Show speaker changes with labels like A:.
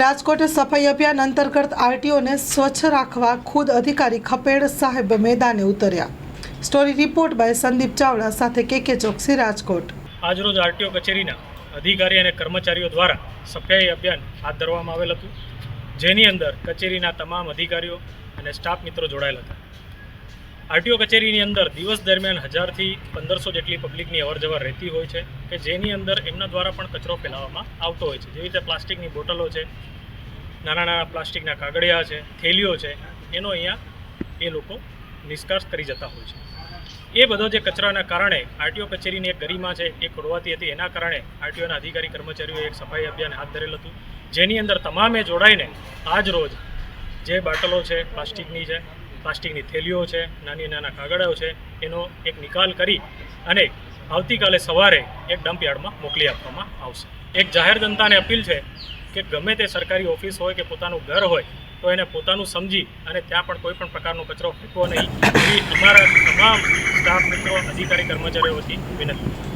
A: રાજકોટ સફાઈ અભિયાન અંતર્ગત આરટીઓને સ્વચ્છ રાખવા ખુદ અધિકારી ખપેડ સાહેબ મેદાને ઉતર્યા. Story report by Sandeep Chavda સાથે કે કે ચોકસી રાજકોટ.
B: આજરોજ આરટીઓ કચેરીના અધિકારી અને કર્મચારીઓ દ્વારા સફાઈ અભિયાન હાથ ધરવામાં આવેલ હતું. જેની અંદર કચેરીના તમામ અધિકારીઓ અને સ્ટાફ મિત્રો જોડાયેલા હતા. આરટીઓ કચેરીની અંદર દિવસ દરમિયાન હજારથી પંદરસો જેટલી પબ્લિકની અવરજવર રહેતી હોય છે કે જેની અંદર એમના દ્વારા પણ કચરો ફેલાવવામાં આવતો હોય છે. જેવી રીતે પ્લાસ્ટિકની બોટલો છે, નાના નાના પ્લાસ્ટિકના કાગળિયા છે, થેલીઓ છે, એનો અહીંયા એ લોકો નિષ્કાસ કરી જતા હોય છે. એ બધો જે કચરાના કારણે આરટીઓ કચેરીની એક ગરિમા છે, એ ખોરવાતી હતી. એના કારણે આરટીઓના અધિકારી કર્મચારીઓએ એક સફાઈ અભિયાન હાથ ધરેલ હતું. જેની અંદર તમામે જોડાઈને આજ રોજ જે બાટલો છે, પ્લાસ્ટિકની છે પ્લાસ્ટિકની થેલીઓ છે, નાની નાના કાગળો છે, એનો એક નિકાલ કરી અને આવતીકાલે સવારે એક ડમ્પ યાર્ડમાં મોકલી આપવામાં આવશે. એક જાહેર જનતાને અપીલ છે કે ગમે તે સરકારી ઓફિસ હોય કે પોતાનું ઘર હોય, તો એને પોતાનું સમજી અને ત્યાં પણ કોઈ પણ પ્રકારનો કચરો ફેંકવો નહીં. એવી અમારા તમામ સ્ટાફ મિત્રો, અધિકારી, કર્મચારીઓ વતી વિનંતી.